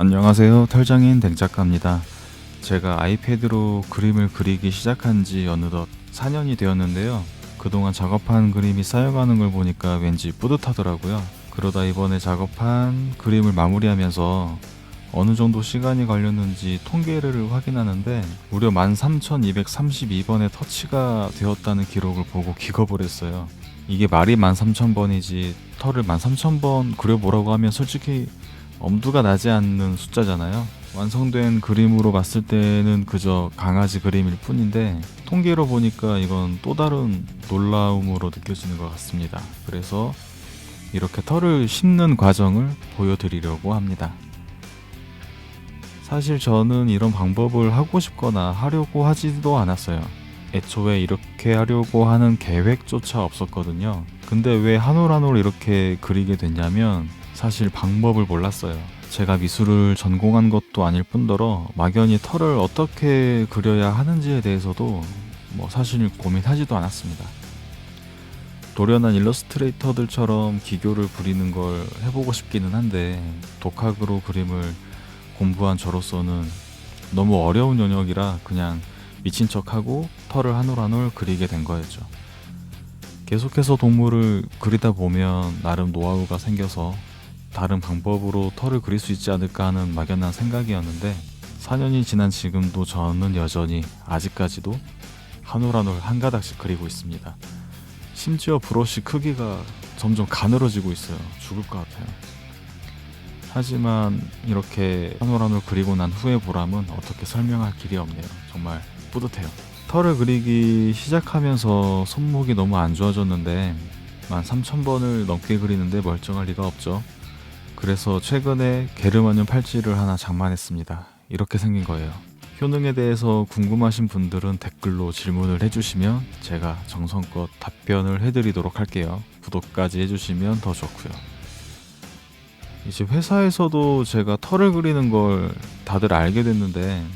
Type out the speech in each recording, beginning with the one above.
안녕하세요. 털장인 댕작가입니다. 제가 아이패드로 그림을 그리기 시작한 지 어느덧 4년이 되었는데요. 그동안 작업한 그림이 쌓여가는 걸 보니까 왠지 뿌듯하더라고요. 그러다 이번에 작업한 그림을 마무리하면서 어느 정도 시간이 걸렸는지 통계를 확인하는데 무려 13,232번의 터치가 되었다는 기록을 보고 기겁을 했어요. 이게 말이 13,000번이지 털을 13,000번 그려보라고 하면 솔직히 엄두가 나지 않는 숫자잖아요. 완성된 그림으로 봤을 때는 그저 강아지 그림일 뿐인데 통계로 보니까 이건 또 다른 놀라움으로 느껴지는 것 같습니다. 그래서 이렇게 털을 심는 과정을 보여드리려고 합니다. 사실 저는 이런 방법을 하고 싶거나 하려고 하지도 않았어요. 애초에 이렇게 하려고 하는 계획조차 없었거든요. 근데 왜 한 올 한 올 이렇게 그리게 됐냐면 사실 방법을 몰랐어요. 제가 미술을 전공한 것도 아닐 뿐더러 막연히 털을 어떻게 그려야 하는지에 대해서도 뭐 사실 고민하지도 않았습니다. 도련한 일러스트레이터들처럼 기교를 부리는 걸 해보고 싶기는 한데 독학으로 그림을 공부한 저로서는 너무 어려운 영역이라 그냥 미친 척하고 털을 한 올 한 올 그리게 된 거였죠. 계속해서 동물을 그리다 보면 나름 노하우가 생겨서 다른 방법으로 털을 그릴 수 있지 않을까 하는 막연한 생각이었는데 4년이 지난 지금도 저는 여전히 아직까지도 한올 한올 한 가닥씩 그리고 있습니다. 심지어 브러쉬 크기가 점점 가늘어지고 있어요. 죽을 것 같아요. 하지만 이렇게 한올 한올 그리고 난 후의 보람은 어떻게 설명할 길이 없네요. 정말 뿌듯해요. 털을 그리기 시작하면서 손목이 너무 안 좋아졌는데 13,000번을 넘게 그리는데 멀쩡할 리가 없죠. 그래서 최근에 게르마늄 팔찌를 하나 장만했습니다. 이렇게 생긴 거예요. 효능에 대해서 궁금하신 분들은 댓글로 질문을 해주시면 제가 정성껏 답변을 해드리도록 할게요. 구독까지 해주시면 더 좋고요. 이제 회사에서도 제가 털을 그리는 걸 다들 알게 됐는데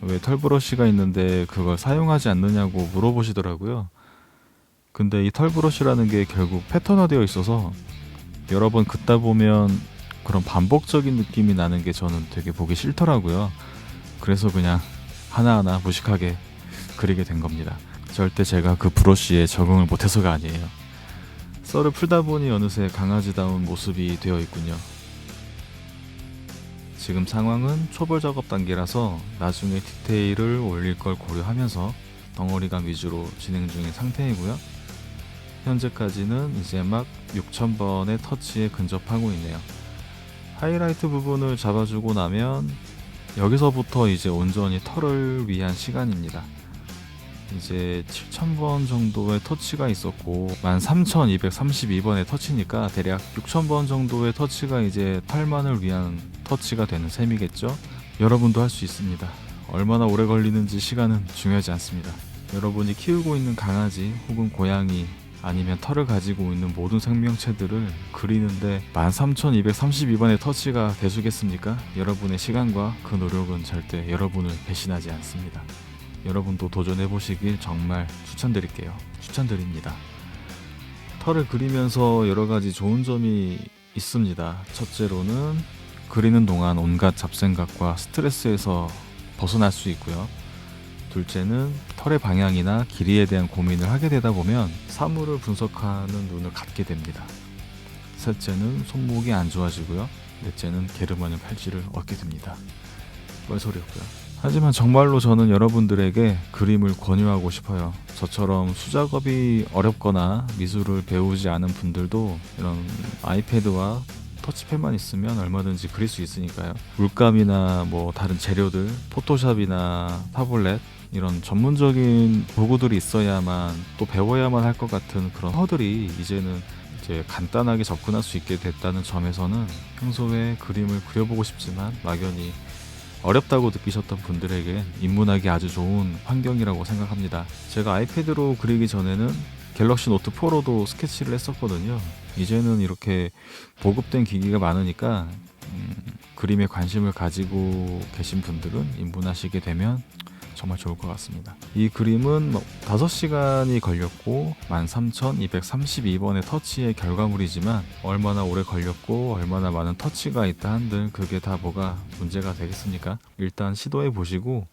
왜 털브러쉬가 있는데 그걸 사용하지 않느냐고 물어보시더라고요. 근데 이 털브러쉬라는 게 결국 패턴화되어 있어서 여러 번 긋다 보면 그런 반복적인 느낌이 나는 게 저는 되게 보기 싫더라고요. 그래서 그냥 하나하나 무식하게 그리게 된 겁니다. 절대 제가 그 브러쉬에 적응을 못해서가 아니에요. 썰을 풀다 보니 어느새 강아지다운 모습이 되어 있군요. 지금 상황은 초벌 작업 단계라서 나중에 디테일을 올릴 걸 고려하면서 덩어리감 위주로 진행 중인 상태이고요. 현재까지는 이제 막 6,000번의 터치에 근접하고 있네요. 하이라이트 부분을 잡아주고 나면 여기서부터 이제 온전히 털을 위한 시간입니다. 이제 7,000번 정도의 터치가 있었고 13,232번의 터치니까 대략 6,000번 정도의 터치가 이제 털만을 위한 터치가 되는 셈이겠죠? 여러분도 할 수 있습니다. 얼마나 오래 걸리는지 시간은 중요하지 않습니다. 여러분이 키우고 있는 강아지 혹은 고양이 아니면 털을 가지고 있는 모든 생명체들을 그리는데 13,232번의 터치가 대수겠습니까? 여러분의 시간과 그 노력은 절대 여러분을 배신하지 않습니다. 여러분도 도전해 보시길 정말 추천드릴게요. 추천드립니다. 털을 그리면서 여러 가지 좋은 점이 있습니다. 첫째로는 그리는 동안 온갖 잡생각과 스트레스에서 벗어날 수 있고요. 둘째는 털의 방향이나 길이에 대한 고민을 하게 되다 보면 사물을 분석하는 눈을 갖게 됩니다. 셋째는 손목이 안 좋아지고요. 넷째는 게르마늄 팔찌를 얻게 됩니다. 뻘소리였고요. 하지만 정말로 저는 여러분들에게 그림을 권유하고 싶어요. 저처럼 수작업이 어렵거나 미술을 배우지 않은 분들도 이런 아이패드와 터치펜만 있으면 얼마든지 그릴 수 있으니까요. 물감이나 뭐 다른 재료들, 포토샵이나 타블렛 이런 전문적인 도구들이 있어야만 또 배워야만 할 것 같은 그런 허들이 이제는 이제 간단하게 접근할 수 있게 됐다는 점에서는 평소에 그림을 그려보고 싶지만 막연히 어렵다고 느끼셨던 분들에게 입문하기 아주 좋은 환경이라고 생각합니다. 제가 아이패드로 그리기 전에는 갤럭시 노트 4로도 스케치를 했었거든요. 이제는 이렇게 보급된 기기가 많으니까 음, 그림에 관심을 가지고 계신 분들은 입문하시게 되면 정말 좋을 것 같습니다. 이 그림은 뭐 5시간이 걸렸고 13,232번의 터치의 결과물이지만 얼마나 오래 걸렸고 얼마나 많은 터치가 있다 한들 그게 다 뭐가 문제가 되겠습니까? 일단 시도해 보시고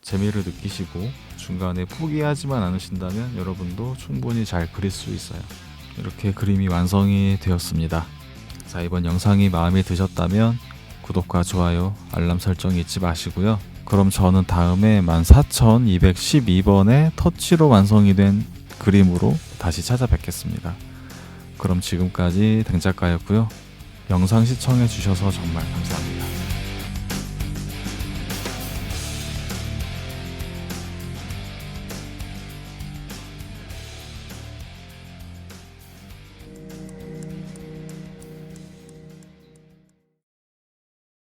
재미를 느끼시고 중간에 포기하지만 않으신다면 여러분도 충분히 잘 그릴 수 있어요. 이렇게 그림이 완성이 되었습니다. 자, 이번 영상이 마음에 드셨다면 구독과 좋아요, 알람 설정 잊지 마시고요. 그럼 저는 다음에 14,212번의 터치로 완성이 된 그림으로 다시 찾아뵙겠습니다. 그럼 지금까지 댕작가였고요. 영상 시청해 주셔서 정말 감사합니다.